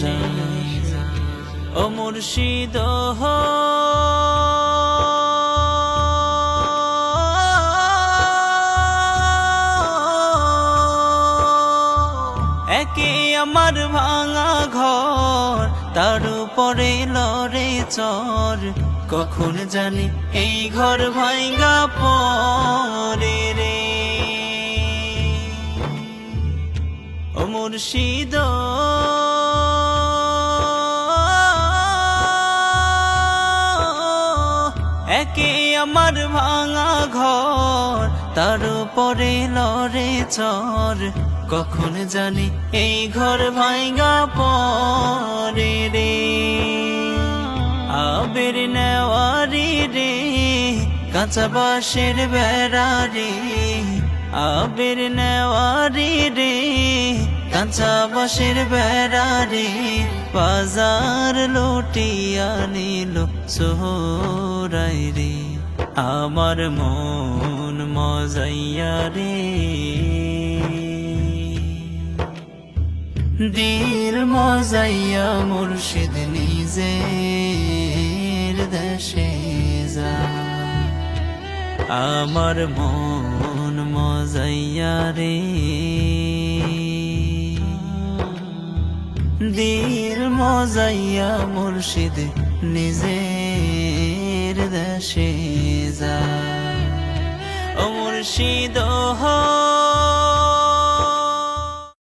যা ও মুর্শিদ একে আমার ভাঙা ঘর, তার উপরে লড়ে চর, কখন জানি এই ঘর ভাঙ্গা পরে রে। ও একে আমার ভাঙা ঘর, তার উপরে লড়ে চর। কখন জানি এই ঘর ভাঙ্গা পরে রে। আবের নেওয়ারি রে, কাঁচা বাঁশের বেড়া রে। আবের নেওয়ারি রে কাঁচা বাঁশের বেড়া রে, বাজার লুটিয়া নিল সোহরাই রে। আমার মন মজাইয়া রে। দিল মজাইয়া মুর্শিদ নিজের দেশে যা। আমার মন মজাইয়া রে। মজাইয়া মুর্শিদ নিজের দেশে যা ও মুর্শিদ হ